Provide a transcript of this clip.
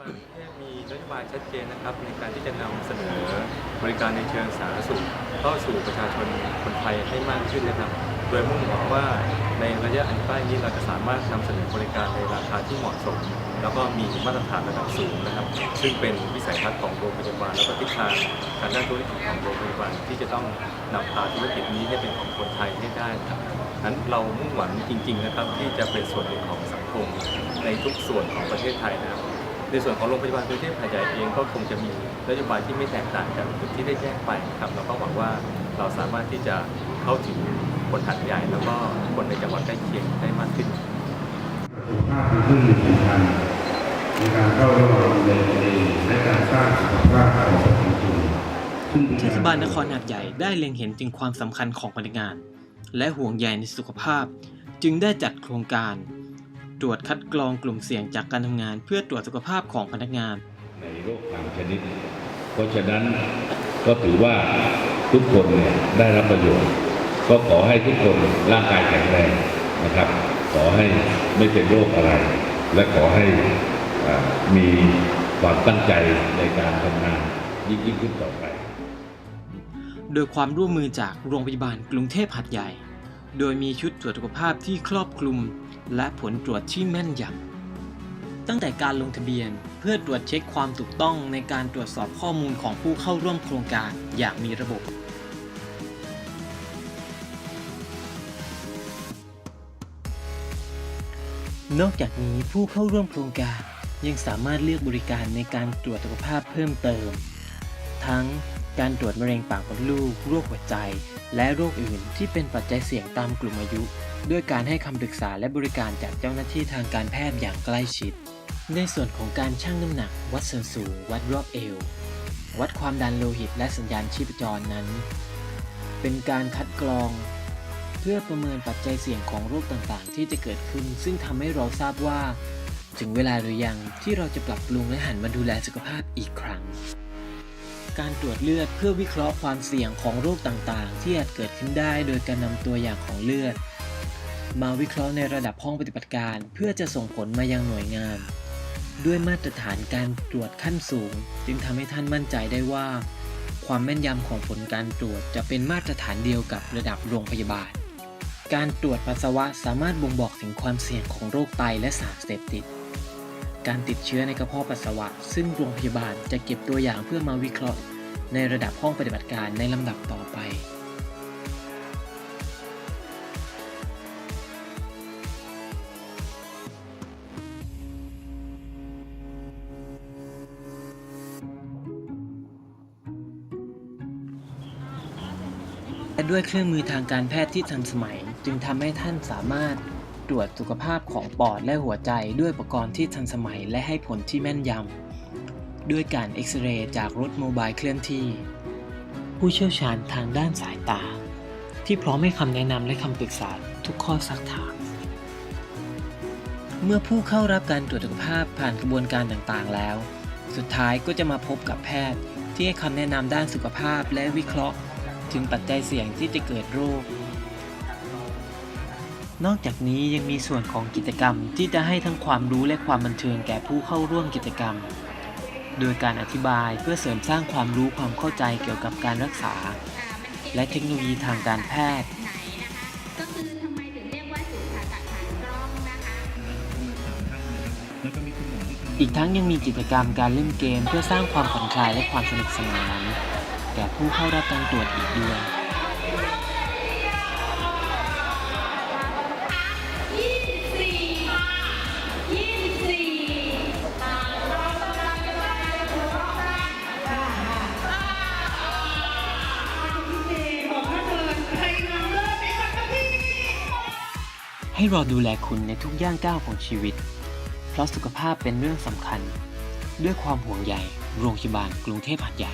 บาลกรุงเทพมีนโยบายชัดเจนนะครับในการที่จะนำเสนอบริการในเชิงสาธารณสุขเข้าสู่ประชาชนคนไทยให้มากขึ้นนะครับ โดยมุ่งหวังว่าในระยะอันใกล้นี้เราจะสามารถนำเสนอบริการในราคาที่เหมาะสม แล้วก็มีมาตรฐานระดับสูงนะครับ ซึ่งเป็นวิสัยทัศน์ของโรงพยาบาลแล้วก็ทิศทางทางด้านธุรกิจของโรงพยาบาลที่จะต้องนำพาธุรกิจนี้ให้เป็นของคนไทยให้ได้นะครับ นั้นเรามุ่งหวังจริงๆนะครับที่จะเป็นส่วนหนึ่งของสังคมในทุกส่วนของประเทศไทยนะครับ ในส่วนของโรงพยาบาลกรุงเทพหาดใหญ่เองก็คงจะมีนโยบายที่ไม่แตกต่างจากที่ได้แจ้งไปครับแล้วก็หวังว่าเราสามารถที่จะเข้าถึงคนหัดใหญ่ แล้วก็คนในจังหวัดใกล้เคียงได้มากขึ้นสุขภาพเป็นเรื่องสำคัญในการเข้าระวังในคดีและการสร้างสุขภาพของประชาชนเป็นเทศบาลนครหาดใหญ่ได้เล็งเห็นถึงความสำคัญของพนักงาน และห่วงใยในสุขภาพ จึงได้จัดโครงการ ตรวจคัดกรองกลุ่มเสี่ยงจากการทำงาน เพื่อตรวจสุขภาพของพนักงาน ในโรคบางชนิด เพราะฉะนั้นก็ถือว่าทุกคนเนี่ยได้รับประโยชน์ ก็ขอให้ทุกคนร่างกายแข็งแรงนะครับ ขอให้ไม่เป็นโรคอะไร และขอให้อ่ามีความตั้งใจในการทำงานยิ่งยิ่งขึ้นต่อไป โดยความร่วมมือจากโรงพยาบาลกรุงเทพหัดใหญ่ โดยมีชุดตรวจสุขภาพที่ครอบคลุม และผลตรวจที่แม่นยำ ตั้งแต่การลงทะเบียนเพื่อตรวจเช็คความถูกต้องในการตรวจสอบข้อมูลของผู้เข้าร่วมโครงการอย่างมีระบบ นอกจากนี้ผู้เข้าร่วมโครงการยังสามารถเลือกบริการในการตรวจสุขภาพเพิ่มเติม ทั้งการตรวจมะเร็งปากมดลูก โรคหัวใจ และโรคอื่นที่เป็นปัจจัยเสี่ยงตามกลุ่มอายุ ด้วยการให้คำปรึกษาและบริการจากเจ้าหน้าที่ทางการแพทย์อย่างใกล้ชิด ในส่วนของการชั่งน้ำหนัก วัดส่วนสูง วัดรอบเอว วัดความดันโลหิตและสัญญาณชีพจรนั้น เป็นการคัดกรอง เพื่อประเมินปัจจัยเสี่ยงของโรคต่างๆ ที่จะเกิดขึ้น ซึ่งทำให้เราทราบว่า ถึงเวลาหรือยังที่เราจะปรับปรุงและหันมาดูแลสุขภาพอีกครั้งการตรวจเลือดเพื่อวิเคราะห์ความเสี่ยงของโรคต่างๆ ที่อาจเกิดขึ้นได้โดยการนำตัวอย่างของเลือด มาวิเคราะห์ในระดับห้องปฏิบัติการ เพื่อจะส่งผลมายังหน่วยงาน ด้วยมาตรฐานการตรวจขั้นสูง จึงทำให้ท่านมั่นใจได้ว่า ความแม่นยำของผลการตรวจจะเป็นมาตรฐานเดียวกับระดับโรงพยาบาล การตรวจปัสสาวะสามารถบ่งบอกถึงความเสี่ยงของโรคไตและสารเสพติด การติดเชื้อในกระเพาะปัสสาวะ ซึ่งโรงพยาบาลจะเก็บตัวอย่างเพื่อมาวิเคราะห์ ในระดับห้องปฏิบัติการในลำดับต่อไป และด้วยเครื่องมือทางการแพทย์ที่ทันสมัย จึงทำให้ท่านสามารถตรวจสุขภาพของปอดและหัวใจด้วยอุปกรณ์ที่ทันสมัยและให้ผลที่แม่นยำ ด้วยการเอ็กซเรย์จากรถโมบายเคลื่อนที่ ผู้เชี่ยวชาญทางด้านสายตา ที่พร้อมให้คำแนะนำและคำปรึกษาทุกข้อสักถาม เมื่อผู้เข้ารับการตรวจสุขภาพผ่านกระบวนการต่างๆแล้ว สุดท้ายก็จะมาพบกับแพทย์ที่ให้คำแนะนำด้านสุขภาพและวิเคราะห์ ถึงปัจจัยเสี่ยงที่จะเกิดโรค นอกจากนี้ยังมีส่วนของกิจกรรมที่จะให้ทั้งความรู้และความบันเทิงแก่ผู้เข้าร่วมกิจกรรม โดยการอธิบายเพื่อเสริมสร้างความรู้ความเข้าใจเกี่ยวกับการรักษา และเทคโนโลยีทางการแพทย์อีกว่าศูนย์ผ่าตัดผ่านกล้องนะคะอีกทั้งยังมีกิจกรรมการเล่นเกมเพื่อสร้างความผ่อนคลายและความสนุกสนาน แก่ผู้เข้ารับการตรวจอีกด้วยให้เราดูแลคุณในทุกย่างก้าวของชีวิต เพราะสุขภาพเป็นเรื่องสำคัญ ด้วยความห่วงใยโรงพยาบาลกรุงเทพหัดใหญ่